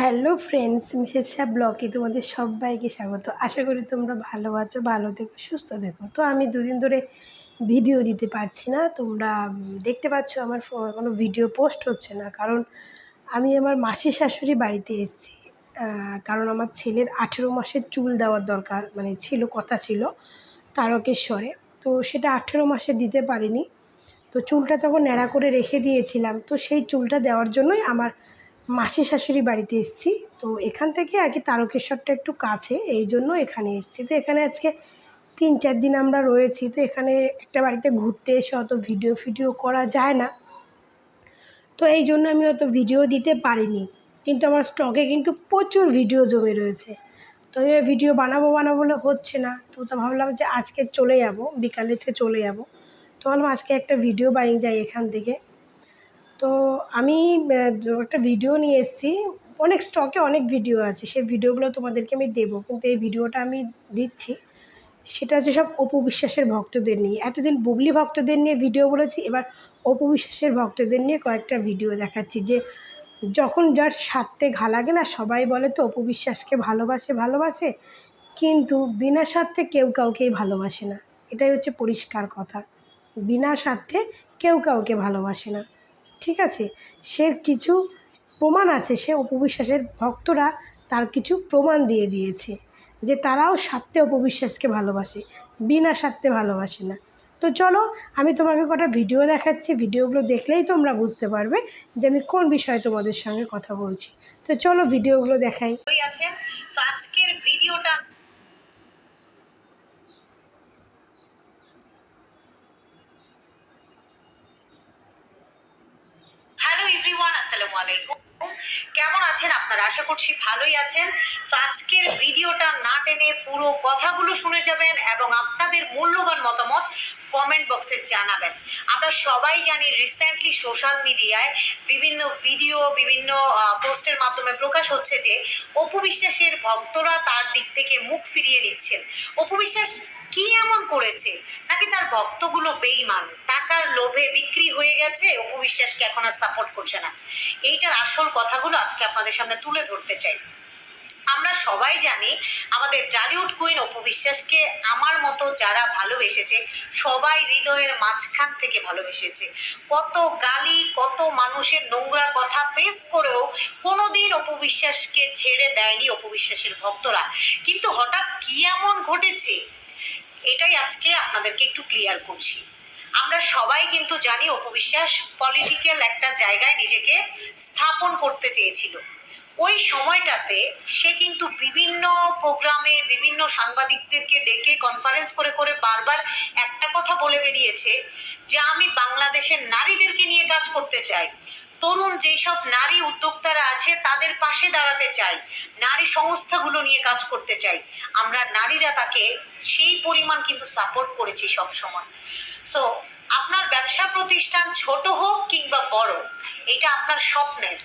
Hello friends, Mrs Shah ব্লগে তোমাদের সবাইকে স্বাগত। আশা করি তোমরা ভালো আছো, ভালো থেকো, সুস্থ থেকো। তো আমি দুদিন ধরে ভিডিও দিতে পারছি না। তোমরা দেখতে পাচ্ছ আমার কোনো ভিডিও পোস্ট হচ্ছে না। কারণ আমি আমার মাসির শাশুড়ি বাড়িতে এসেছি। কারণ আমার ছেলের আঠেরো মাসের চুল দেওয়ার দরকার মানে ছিল, কথা ছিল, তারকেশ্বরে। তো সেটা আঠেরো মাসে দিতে পারিনি। তো চুলটা তখন ন্যাড়া করে রেখে দিয়েছিলাম। তো সেই চুলটা দেওয়ার জন্যই আমার মাসি শাশুড়ি বাড়িতে এসেছি। তো এখান থেকে আর কি তারকেশ্বরটা একটু কাছে, এই জন্য এখানে এসেছি। তো এখানে আজকে তিন চার দিন আমরা রয়েছি, তো এখানে একটা বাড়িতে ঘুরতে এসে অত ভিডিও ফিডিও করা যায় না। তো এই জন্য আমি অত ভিডিও দিতে পারিনি। কিন্তু আমার স্টকে কিন্তু প্রচুর ভিডিও জমে রয়েছে। তো আমি ভিডিও বানাবো বানাবো বলে হচ্ছে না। তো তো ভাবলাম যে আজকে চলে যাব, বিকালে আজকে চলে যাব। তো ভাবলাম আজকে একটা ভিডিও বানিয়ে যাই এখান থেকে। তো আমি একটা ভিডিও নিয়ে এসেছি। অনেক স্টকে অনেক ভিডিও আছে। সেই ভিডিওগুলো তোমাদেরকে আমি দেবো। কিন্তু এই ভিডিওটা আমি দিচ্ছি। সেটা হচ্ছে সব অপু বিশ্বাসের ভক্তদের নিয়ে। এতদিন বুবলি ভক্তদের নিয়ে ভিডিও বলেছি, এবার অপু বিশ্বাসের ভক্তদের নিয়ে কয়েকটা ভিডিও দেখাচ্ছি। যে যখন যার স্বার্থে ঘা লাগে না, সবাই বলে তো অপু বিশ্বাসকে ভালোবাসে ভালোবাসে। কিন্তু বিনা স্বার্থে কেউ কাউকেই ভালোবাসে না। এটাই হচ্ছে পরিষ্কার কথা। বিনা স্বার্থে কেউ কাউকে ভালোবাসে না। ঠিক আছে সে কিছু প্রমাণ আছে, সে অপবিশ্বাসের ভক্তরা তার কিছু প্রমাণ দিয়ে দিয়েছে, যে তারাও স্বার্থে অপবিশ্বাসকে ভালোবাসে, বিনা স্বার্থে ভালোবাসে না। তো চলো, আমি তোমাকে কটা ভিডিও দেখাচ্ছি, ভিডিওগুলো দেখলেই তোমরা বুঝতে পারবে যে আমি কোন বিষয়ে তোমাদের সঙ্গে কথা বলছি। তো চলো, ভিডিওগুলো দেখাই। আজকের ভিডিওটা হ্যালো এভরিওয়ান আসসালামু আলাইকুম। কেমন আছেন আপনারা? আশা করছি ভালোই আছেন। তো আজকের ভিডিওটা না টেনে পুরো কথাগুলো শুনে যাবেন এবং আপনাদের মূল্যবান মতামত কমেন্ট বক্সে জানাবেন। আমরা সবাই জানি রিসেন্টলি সোশ্যাল মিডিয়ায় বিভিন্ন ভিডিও বিভিন্ন পোস্টের মাধ্যমে প্রকাশ হচ্ছে যে অপু বিশ্বাসের ভক্তরা তার দিক থেকে মুখ ফিরিয়ে নিচ্ছেন। অপু বিশ্বাস কি এমন করেছে? নাকি তার ভক্তগুলো বেইমান টাকার লোভে বিক্রি হয়ে গেছে? অপু বিশ্বাসকে এখন আর সাপোর্ট করছে না। এইটার আসল কথাগুলো আজকে আপনাদের সামনে তুলে ধরতে চাই। আমরা সবাই জানি আমাদের ডালিউড কুইন অপু বিশ্বাসকে আমার মতো যারা ভালোবেসেছে, সবাই হৃদয়ের মাঝখান থেকে ভালোবেসেছে। কত গালি, কত মানুষের নোংরা কথা ফেস করেও কোনোদিন অপু বিশ্বাসকে ছেড়ে দেয়নি অপু বিশ্বাসের ভক্তরা। কিন্তু হঠাৎ কি এমন ঘটেছে? এটাই আজকে আপনাদেরকে একটু ক্লিয়ার করছি। আমরা সবাই কিন্তু জানি অপবিশ্বাস পলিটিক্যাল একটা জায়গায় নিজেকে স্থাপন করতে চেয়েছিল। ওই সময়টাতে সে কিন্তু বিভিন্ন প্রোগ্রামে বিভিন্ন সাংবাদিকদেরকে ডেকে কনফারেন্স করে করে বারবার একটা কথা বলে বেরিয়েছে যে, আমি বাংলাদেশের নারীদেরকে নিয়ে কাজ করতে চাই। তরুণ যেসব নারী উদ্যোক্তারা আছে, তাদের পাশে দাঁড়াতে চাই। নারী সংস্থাগুলো নিয়ে কাজ করতে চাই। আমরা নারীরা তাকে সেই পরিমাণ কিন্তু সাপোর্ট করেছি সব সময়। সো আপনার ব্যবসা প্রতিষ্ঠান ছোট হোক কিংবা বড়, এটা আপনার স্বপ্নের,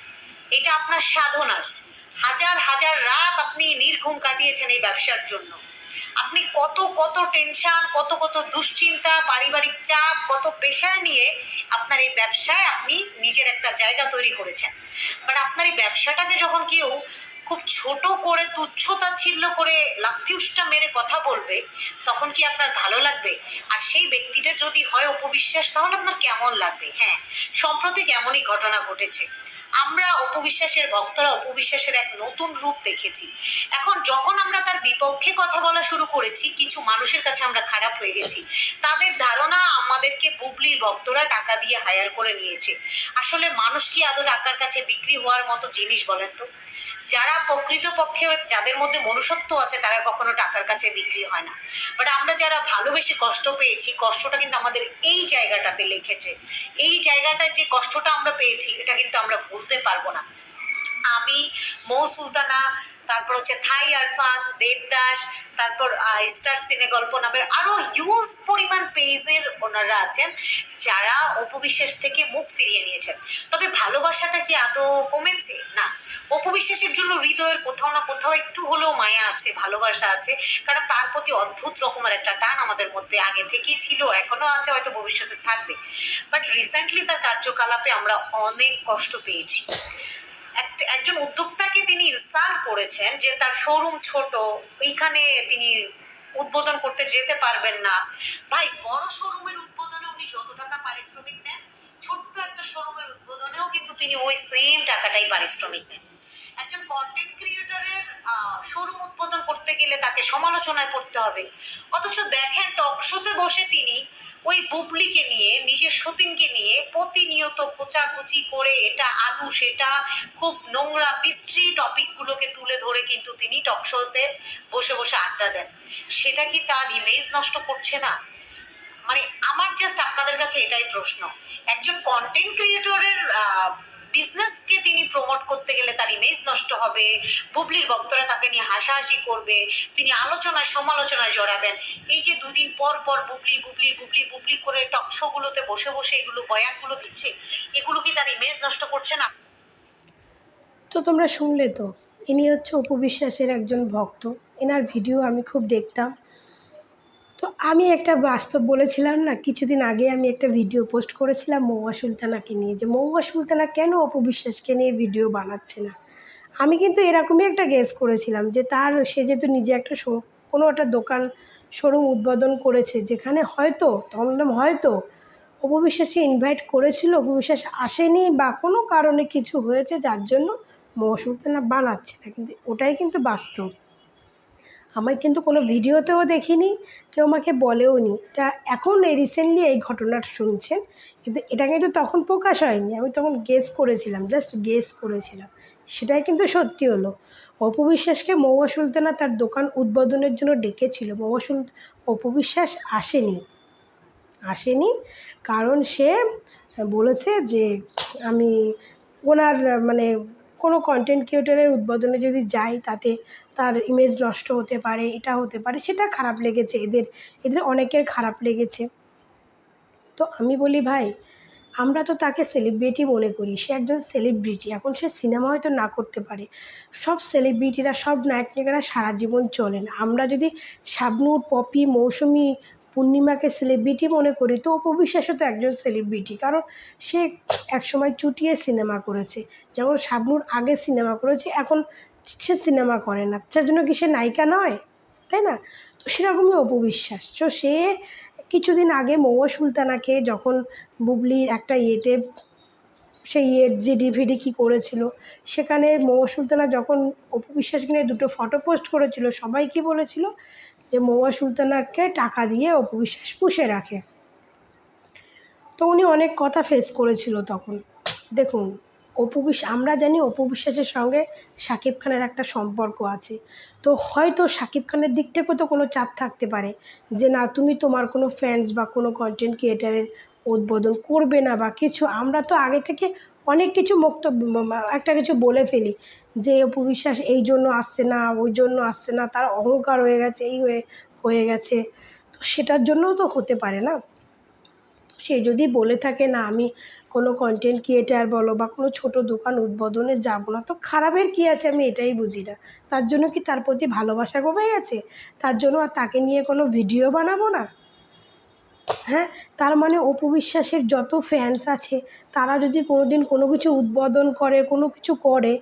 এটা আপনার সাধনার। হাজার হাজার রাত আপনি নির্ঘুম কাটিয়েছেন এই ব্যবসার জন্য। আপনি কত কত টেনশন কত কত দুশ্চিন্তা, পারিবারিক চাপ, কত প্রেশার নিয়ে আপনার এই ব্যবসায় আপনি নিজের একটা জায়গা তৈরি করেছেন। বাট আপনার এই ব্যবসাটাকে যখন কেউ খুব ছোট করে তুচ্ছতাচ্ছিল্য করে লাথিউসটা মেরে কথা বলবে, তখন কি আপনার ভালো লাগবে? আর সেই ব্যক্তিটা যদি হয় অপবিশ্বাস, তাহলে আপনার কেমন লাগবে? হ্যাঁ সম্প্রতি এমনই ঘটনা ঘটেছে। আমরা অপবিশ্বাসের ভক্তরা অপবিশ্বাসের এক নতুন রূপ দেখেছি। এখন যখন আমরা তার বিপক্ষে কথা বলা শুরু করেছি, কিছু মানুষের কাছে আমরা খারাপ হয়ে গেছি। তাদের ধারণা আমাদেরকে বুবলির ভক্তরা টাকা দিয়ে হায়ার করে নিয়েছে। আসলে মানুষ কি আদৌ টাকার কাছে বিক্রি হওয়ার মতো জিনিস বলেন তো? যারা প্রকৃতপক্ষে যাদের মধ্যে মনুষ্যত্ব আছে, তারা কখনো টাকার কাছে বিক্রি হয় না। বাট আমরা যারা ভালোবেসে কষ্ট পেয়েছি, কষ্টটা কিন্তু আমাদের এই জায়গাটাতে লিখেছে। এই জায়গাটা যে কষ্টটা আমরা পেয়েছি, এটা কিন্তু আমরা ভুলতে পারব না। আমি মৌ সুলতানা, তারপর হচ্ছে থাই আরফান দেবদাস, তারপর স্টার সিনে গল্প নামের আরও হিউজ পরিমাণ পেজের ওনারা আছেন, যারা অপবিশ্বাস থেকে মুখ ফিরিয়ে নিয়েছেন। তবে ভালোবাসাটা কি আদৌ কমেছে? না। অপবিশ্বাসের জন্য হৃদয়ের কোথাও না কোথাও একটু হলেও মায়া আছে, ভালোবাসা আছে, কারণ তার প্রতি অদ্ভুত রকমের একটা টান আমাদের মধ্যে আগে থেকেই ছিল এখনও আছে, হয়তো ভবিষ্যতে থাকবে। বাট রিসেন্টলি তার কার্যকলাপে আমরা অনেক কষ্ট পেয়েছি। একজন উদ্যোক্তাকে তিনি ইনসাল্ট করেছেন যে তার শোরুম ছোট এইখানে তিনি উদ্বোধন করতে যেতে পারবেন না। ভাই, বড় শোরুমের উদ্বোধনে উনি যত টাকা পারিশ্রমিক নেন, ছোট্ট একটা শোরুমের উদ্বোধনেও কিন্তু তিনি ওই সেম টাকাটাই পারিশ্রমিক নেন। একজন কন্টেন্ট ক্রিয়েটরের শোরুম উদ্বোধন করতে গেলে তাকে সমালোচনায় পড়তে হবে। অথচ দেখেন টক শোতে বসে তিনি ওই বুবলিকে নিয়ে, নিজের সতীনকে নিয়ে প্রতিনিয়ত খোঁচাখুচি করে এটা আলু, সেটা খুব নোংরা বিশ্রী টপিকগুলোকে তুলে ধরে কিন্তু তিনি টকশোতে বসে বসে আড্ডা দেন। সেটা কি তার ইমেজ নষ্ট করছে না? মানে আমার জাস্ট আপনাদের কাছে এটাই প্রশ্ন। একজন কন্টেন্ট ক্রিয়েটরের বিজনেসকে তিনি প্রমোট করতে গেলে তার ইমেজ নষ্ট হবে, বুবলির ভক্তরা তাকে নিয়ে হাসাহাসি করবে, তিনি আলোচনায় সমালোচনায় জড়াবেন। এই যে দুদিন পর পর বুবলি বুবলি বুবলি বুবলি করে টক শোগুলোতে বসে বসে এগুলো বয়ানগুলো দিচ্ছে, এগুলো কি তার ইমেজ নষ্ট করছে না? তো তোমরা শুনলে তো, ইনি হচ্ছে অপু বিশ্বাসের একজন ভক্ত। এনার ভিডিও আমি খুব দেখতাম। তো আমি একটা বাস্তব বলেছিলাম না, কিছুদিন আগে আমি একটা ভিডিও পোস্ট করেছিলাম মৌয়া সুলতানাকে নিয়ে, যে মৌয়া সুলতানা কেন অপবিশ্বাসকে নিয়ে ভিডিও বানাচ্ছে না? আমি কিন্তু এরকমই একটা গেস করেছিলাম যে তার, সে যেহেতু নিজে একটা কোনো একটা দোকান শোরুম উদ্বোধন করেছে, যেখানে হয়তো তখন হয়তো অপু বিশ্বাসকে ইনভাইট করেছিল, অপবিশ্বাস আসেনি বা কোনো কারণে কিছু হয়েছে যার জন্য মৌয়া সুলতানা বানাচ্ছে না। কিন্তু ওটাই কিন্তু বাস্তব। আমার কিন্তু কোনো ভিডিওতেও দেখিনি, কেউ আমাকে বলেও নি এটা এখন এই রিসেন্টলি এই ঘটনাটা শুনছেন, কিন্তু এটা কিন্তু তখন প্রকাশ হয়নি। আমি তখন গেস করেছিলাম জাস্ট গেস করেছিলাম। সেটাই কিন্তু সত্যি হলো। অপু বিশ্বাসকে মৌয়া সুলতানা তার দোকান উদ্বোধনের জন্য ডেকেছিল। মৌয়া সুল, অপু বিশ্বাস আসেনি। আসেনি কারণ সে বলেছে যে আমি ওনার মানে কোনো কন্টেন্ট ক্রিয়েটরের উদ্বোধনে যদি যাই তাতে তার ইমেজ নষ্ট হতে পারে, এটা হতে পারে, সেটা খারাপ লেগেছে এদের এদের অনেকের খারাপ লেগেছে। তো আমি বলি, ভাই, আমরা তো তাকে সেলিব্রিটি মনে করি, সে একজন সেলিব্রিটি এখন সে সিনেমা হয়তো না করতে পারে। সব সেলিব্রিটিরা সব নায়ক নায়িকারা সারা জীবন চলেন আমরা যদি শাবনূর, পপি, মৌসুমি পূর্ণিমাকে সেলিব্রিটি মনে করি, তো অপু বিশ্বাসও তো একজন সেলিব্রিটি কারণ সে একসময় চুটিয়ে সিনেমা করেছে। যেমন শাবনুর আগে সিনেমা করেছে, এখন সে সিনেমা করে না। তার জন্য কি সে নায়িকা নয়? তাই না? তো সেরকমই অপু বিশ্বাস। তো সে কিছুদিন আগে মৌয়া সুলতানাকে যখন বুবলির একটা ইয়েতে, সেই ইয়ের যে ডিভিডি কী করেছিল, সেখানে মৌয়া সুলতানা যখন অপু বিশ্বাসকে নিয়ে দুটো ফটো পোস্ট করেছিল, সবাই কি বলেছিল? যে মৌয়া সুলতানাকে টাকা দিয়ে অপু বিশ্বাস পুষে রাখে। তো উনি অনেক কথা ফেস করেছিল তখন। দেখুন অপু বিশ্বাস আমরা জানি অপু বিশ্বাসের সঙ্গে শাকিব খানের একটা সম্পর্ক আছে। তো হয়তো শাকিব খানের দিক থেকেও তো কোনো চাপ থাকতে পারে যে, না, তুমি তোমার কোনো ফ্যান্স বা কোনো কন্টেন্ট ক্রিয়েটারের উদ্বোধন করবে না বা কিছু। আমরা তো আগে থেকে অনেক কিছু বক্তব্য একটা কিছু বলে ফেলি যে অপু বিশ্বাস এই জন্য আসছে না, ওই জন্য আসছে না, তার অহংকার হয়ে গেছে, এই হয়ে হয়ে গেছে। তো সেটার জন্যও তো হতে পারে না। তো সে যদি বলে থাকে, না, আমি কোনো কন্টেন্ট ক্রিয়েটার বলো বা কোনো ছোট দোকান উদ্বোধনে যাব না, তো খারাপের কী আছে? আমি এটাই বুঝি না। তার জন্য কি তার প্রতি ভালোবাসা কমে গেছে? তার জন্য আর তাকে নিয়ে কোনো ভিডিও বানাবো না? হ্যাঁ তার মানে অপু বিশ্বাসের যত ফ্যান্স আছে, তারা যদি কোনো দিন কোনো কিছু উদ্বোধন করে, কোনো কিছু করে,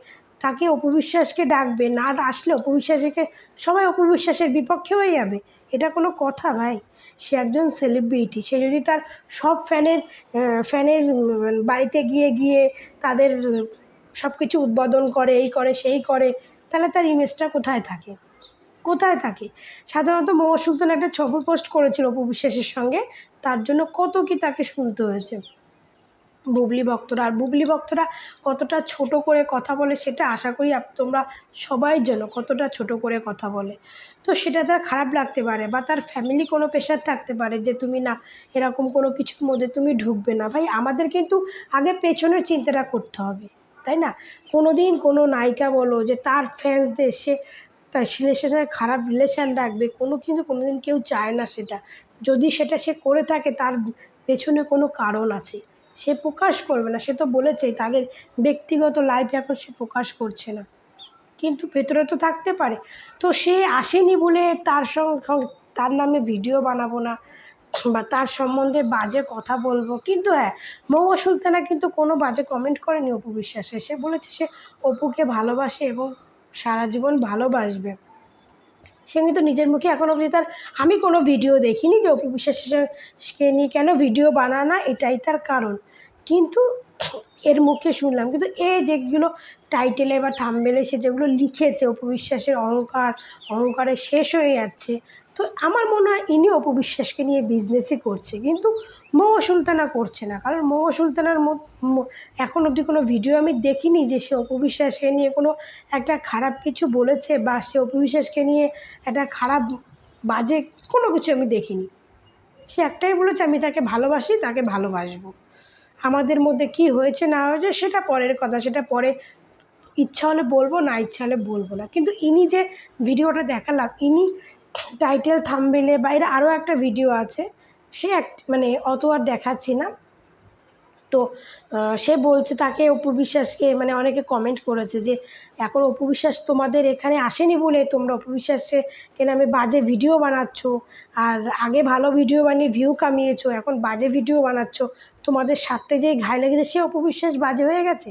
তাকে অপু বিশ্বাসকে ডাকবে, না আসলে অপু বিশ্বাসকে, সবাই অপু বিশ্বাসের বিপক্ষে হয়ে যাবে। এটা কোনো কথা ভাই। সে একজন সেলিব্রিটি সে যদি তার সব ফ্যানের ফ্যানের বাড়িতে গিয়ে গিয়ে তাদের সব কিছু উদ্বোধন করে, এই করে, সেই করে, তাহলে তার ইমেজটা কোথায় থাকে? কোথায় থাকে? সাধারণত মৌয়া সুলতান একটা ছবি পোস্ট করেছিল অপু বিশ্বাসের সঙ্গে। তার জন্য কত কি তাকে শুনতে হয়েছে। বুবলি ভক্তরা, আর বুবলি ভক্তরা কতটা ছোট করে কথা বলে সেটা আশা করি তোমরা সবাই জানো কতটা ছোট করে কথা বলে। তো সেটা তার খারাপ লাগতে পারে বা তার ফ্যামিলি কোনো প্রেশার থাকতে পারে যে তুমি না, এরকম কোনো কিছুর মধ্যে তুমি ঢুকবে না। ভাই, আমাদের কিন্তু আগে পেছনের চিন্তাটা করতে হবে, তাই না? কোনো দিন কোনো নায়িকা বলো যে তার ফ্যান্সদের সে তার রিলেশনের খারাপ রিলেশান রাখবে, কোনো কিন্তু কোনো দিন কেউ চায় না সেটা। যদি সেটা সে করে থাকে, তার পেছনে কোনো কারণ আছে। সে প্রকাশ করবে না, সে তো বলেছেই, তাদের ব্যক্তিগত লাইফ এখন সে প্রকাশ করছে না। কিন্তু ভেতরে তো থাকতে পারে। তো সে আসেনি বলে তার সঙ্গে তার নামে ভিডিও বানাবো না, বা তার সম্বন্ধে বাজে কথা বলব। কিন্তু হ্যাঁ মৌয়া সুলতানা কিন্তু কোনো বাজে কমেন্ট করেনি অপু বিশ্বাসে সে বলেছে সে অপুকে ভালোবাসে এবং সারা জীবন ভালোবাসবে। সে কিন্তু নিজের মুখে এখন অবধি তার, আমি কোনো ভিডিও দেখিনি যে অপু বিশ্বাসকে নিয়ে কেন ভিডিও বানানো এটাই তার কারণ। কিন্তু এর মুখে শুনলাম, কিন্তু এ যেগুলো টাইটেলে বা থামবেলে সে যেগুলো লিখেছে, অপু বিশ্বাসের অহংকার অহংকারে শেষ হয়ে যাচ্ছে তো আমার মনে হয় ইনি অপবিশ্বাসকে নিয়ে বিজনেসই করছে, কিন্তু মৌ সুলতানা করছে না। কারণ মৌ সুলতানার এখন অবধি কোনো ভিডিও আমি দেখিনি যে সে অপবিশ্বাসকে নিয়ে কোনো একটা খারাপ কিছু বলেছে বা সে অপবিশ্বাসকে নিয়ে একটা খারাপ, বাজে কোনো কিছু আমি দেখিনি। সে একটাই বলেছে, আমি তাকে ভালোবাসি, তাকে ভালোবাসবো। আমাদের মধ্যে কি হয়েছে না হয়েছে সেটা পরের কথা, সেটা পরে ইচ্ছা হলে বলব, না ইচ্ছা হলে বলব না। কিন্তু ইনি যে ভিডিওটা দেখালাম, ইনি টাইটেল থামবেলে বা এর আরও একটা ভিডিও আছে। সে এক মানে অত আর দেখাচ্ছি না। তো সে বলছে তাকে অপু বিশ্বাসকে মানে অনেকে কমেন্ট করেছে যে, এখন অপু বিশ্বাস তোমাদের এখানে আসেনি বলে তোমরা অপু বিশ্বাসকে কেন আমি বাজে ভিডিও বানাচ্ছ। আর আগে ভালো ভিডিও বানিয়ে ভিউ কামিয়েছো, এখন বাজে ভিডিও বানাচ্ছ। তোমাদের সাথে যেই ঘাই লেগেছে, সে অপু বিশ্বাস বাজে হয়ে গেছে।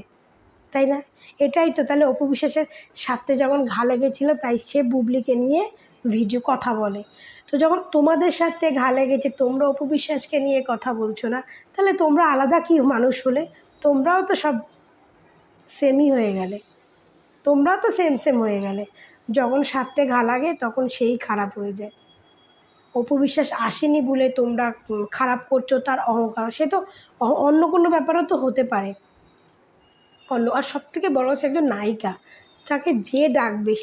তাই না? এটাই তো, তাহলে অপু বিশ্বাসের সাথে যখন ঘা লেগেছিলো, তাই সে বুবলিকে নিয়ে ভিডিও কথা বলে। তো যখন তোমাদের সাথে ঘা লেগেছে, তোমরা অপবিশ্বাসকে নিয়ে কথা বলছো না, তাহলে তোমরা আলাদা কি মানুষ হলে? তোমরাও তো সব সেমই হয়ে গেলে। তোমরাও তো সেম সেম হয়ে গেলে। যখন সাথে ঘা লাগে, তখন সেই খারাপ হয়ে যায়। অপবিশ্বাস আসেনি বলে তোমরা খারাপ করছ, তার অহংকার। সে তো অন্য কোনো ব্যাপারও তো হতে পারে। অন্য, আর সব থেকে বড় হচ্ছে একজন নায়িকা। যাকে যে ডাকবে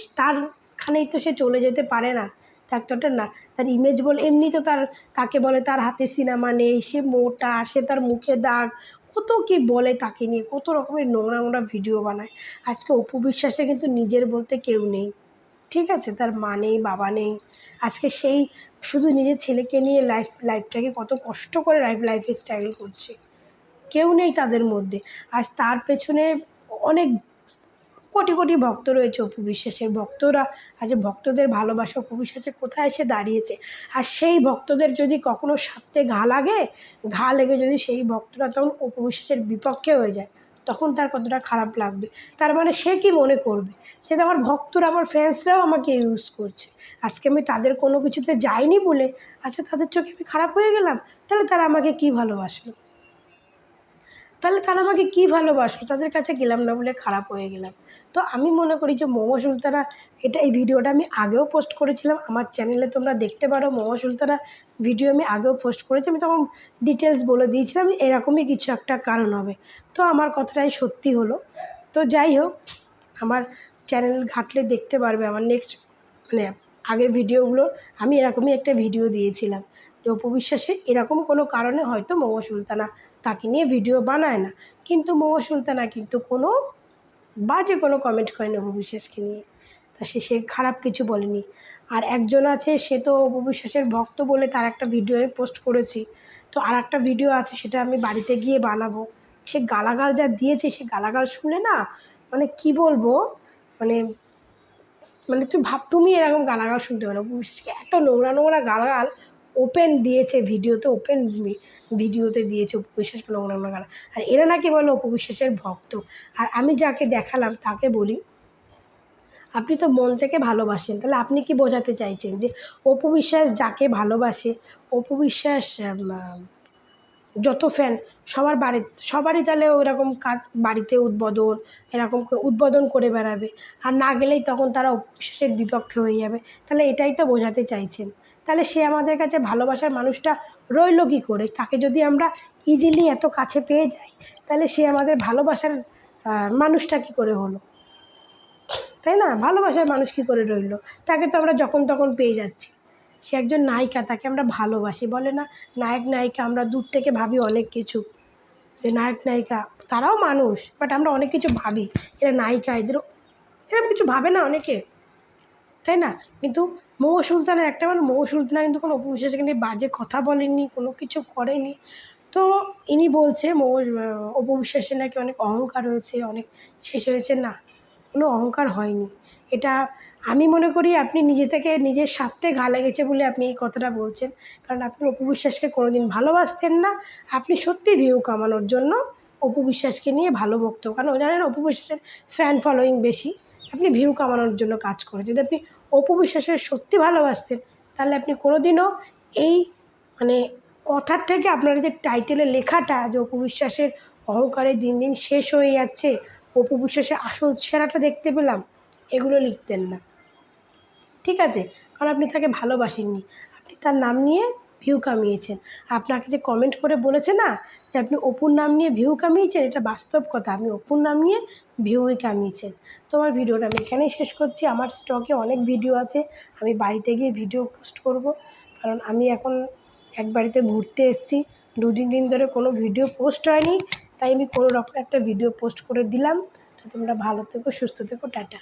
তারখানেই তো সে চলে যেতে পারে না। তো না, তার ইমেজ বলে, এমনি তো তার, তাকে বলে তার হাতে সিনেমা নেই, সে মোটা, সে তার মুখে দাগ, কত কি বলে তাকে নিয়ে, কত রকমের নোংরা নোংরা ভিডিও বানায়। আজকে অপু বিশ্বাসে কিন্তু নিজের বলতে কেউ নেই। ঠিক আছে, তার মা নেই, বাবা নেই। আজকে সেই শুধু নিজের ছেলেকে নিয়ে লাইফ লাইফটাকে কত কষ্ট করে লাইফ লাইফে স্টাইল করছে। কেউ নেই তাদের মধ্যে। আজ তার পেছনে অনেক কোটি কোটি ভক্ত রয়েছে অপু বিশ্বাসের ভক্তরা। আজ ভক্তদের ভালোবাসা অপু বিশ্বাসে কোথায় এসে দাঁড়িয়েছে? আর সেই ভক্তদের যদি কখনো সাথে ঘা লাগে, ঘা লেগে যদি সেই ভক্তরা তখন অপু বিশ্বাসের বিপক্ষে হয়ে যায়, তখন তার কতটা খারাপ লাগবে? তার মানে সে কি মনে করবে? যে আমার ভক্তরা, আমার ফ্রেন্ডসরাও আমাকে ইউজ করছে। আজকে আমি তাদের কোনো কিছুতে যাইনি বলে আচ্ছা তাদের চোখে আমি খারাপ হয়ে গেলাম, তাহলে তারা আমাকে কি ভালোবাসলো? তাহলে তারা আমাকে কি ভালোবাসলো? তাদের কাছে গেলাম না বলে খারাপ হয়ে গেলাম। তো আমি মনে করি যে মোমো সুলতানা, এটা এই ভিডিওটা আমি আগেও পোস্ট করেছিলাম, আমার চ্যানেলে তোমরা দেখতে পারো, মোমো সুলতানা ভিডিও আমি আগেও পোস্ট করেছি, আমি তখন ডিটেলস বলে দিয়েছিলাম, এরকমই কিছু একটা কারণ হবে। তো আমার কথাটাই সত্যি হলো। তো যাই হোক, আমার চ্যানেল ঘাটলে দেখতে পারবে, আমার নেক্সট মানে আগের ভিডিওগুলো আমি এরকমই একটা ভিডিও দিয়েছিলাম। যে অপু বিশ্বাসের এরকম কোনো কারণে হয়তো মোমো সুলতানা তাকে নিয়ে ভিডিও বানায় না। কিন্তু মোমো সুলতানা কিন্তু কোনো বাজে কোনো কমেন্ট করেনি অপু বিশ্বাসকে নিয়ে। তা সে সে খারাপ কিছু বলেনি। আর একজন আছে, সে তো অপু বিশ্বাসের ভক্ত বলে তার একটা ভিডিও আমি পোস্ট করেছি। তো আর একটা ভিডিও আছে, সেটা আমি বাড়িতে গিয়ে বানাবো। সে গালাগাল যা দিয়েছে, সে গালাগাল শুনে না মানে কি বলব? মানে মানে তুই ভাব, তুমি এরকম গালাগাল শুনতে পারো। অপু বিশ্বাসকে এত নোংরা নোংরা গালাগাল ওপেন দিয়েছে ভিডিওতে ওপেন ভিডিওতে দিয়েছে অপু বিশ্বাসকে নোংরা নোংরা আর এরা নাকি বলে অপু বিশ্বাসের ভক্ত। আর আমি যাকে দেখালাম তাকে বলি, আপনি তো মন থেকে ভালোবাসেন, তাহলে আপনি কি বোঝাতে চাইছেন যে অপু বিশ্বাস যাকে ভালোবাসে অপু বিশ্বাস যত ফ্যান সবার বাড়ি সবারই তাহলে ওরকম কাজ, বাড়িতে উদ্বোধন, এরকম উদ্বোধন করে বেড়াবে। আর না গেলেই তখন তারা অপু বিশ্বাসের বিপক্ষে হয়ে যাবে। তাহলে এটাই তো বোঝাতে চাইছেন। তাহলে সে আমাদের কাছে ভালোবাসার মানুষটা রইল কী করে? তাকে যদি আমরা ইজিলি এত কাছে পেয়ে যাই, তাহলে সে আমাদের ভালোবাসার মানুষটা কী করে হলো? তাই না? ভালোবাসার মানুষ কী করে রইল? তাকে তো আমরা যখন তখন পেয়ে যাচ্ছি। সে একজন নায়িকা, তাকে আমরা ভালোবাসি। বলে না, নায়ক, নায়িকা, আমরা দূর থেকে ভাবি অনেক কিছু। যে নায়ক, নায়িকা, তারাও মানুষ বাট আমরা অনেক কিছু ভাবি। এরা নায়িকা, এদেরও, এরকম কিছু ভাবে না অনেকে? তাই না? কিন্তু মৌ সুলতানের একটা মানে মৌ সুলতানা কিন্তু কোনো অপবিশ্বাসকে নিয়ে বাজে কথা বলেনি কোনো কিছু করেনি। তো ইনি বলছে, মৌ অপবিশ্বাসের নাকি অনেক অহংকার হয়েছে, অনেক শেষ হয়েছে। না, কোনো অহংকার হয়নি। এটা আমি মনে করি আপনি নিজে থেকে নিজের স্বার্থে ঘা লেগেছে বলে আপনি এই কথাটা বলছেন। কারণ আপনি অপু বিশ্বাসকে কোনোদিন ভালোবাসতেন না। আপনি সত্যি ভিউ কামানোর জন্য অপু বিশ্বাসকে নিয়ে ভালো বকতো কারণ ও জানেন অপু বিশ্বাসের ফ্যান ফলোয়িং বেশি। আপনি ভিউ কামানোর জন্য কাজ করে যদি আপনি অপু বিশ্বাসের সত্যি ভালোবাসতেন, তাহলে আপনি কোনোদিনও এই মানে কথার থেকে আপনার যে টাইটেলে লেখাটা যে অপু বিশ্বাসের অহংকারে দিন দিন শেষ হয়ে যাচ্ছে অপু বিশ্বাসের আসল চেহারাটা দেখতে পেলাম, এগুলো লিখতেন না। ঠিক আছে? কারণ আপনি তাকে ভালোবাসেননি। আপনি তার নাম নিয়ে ভিউ কামিয়েছেন। আপনাকে যে কমেন্ট করে বলেছে না, যে আপনি অপুর নাম নিয়ে ভিউ কামিয়েছেন, এটা বাস্তব কথা। আপনি অপুর নাম নিয়ে ভিউই কামিয়েছেন। তোমার ভিডিওটা আমি এখানেই শেষ করছি। আমার স্টকে অনেক ভিডিও আছে। আমি বাড়িতে গিয়ে ভিডিও পোস্ট করব। কারণ আমি এখন এক বাড়িতে ঘুরতে এসেছি। দু তিন দিন ধরে কোনো ভিডিও পোস্ট হয়নি। তাই আমি কোনো রকম একটা ভিডিও পোস্ট করে দিলাম। তো তোমরা ভালো থেকো, সুস্থ থেকো, টাটা।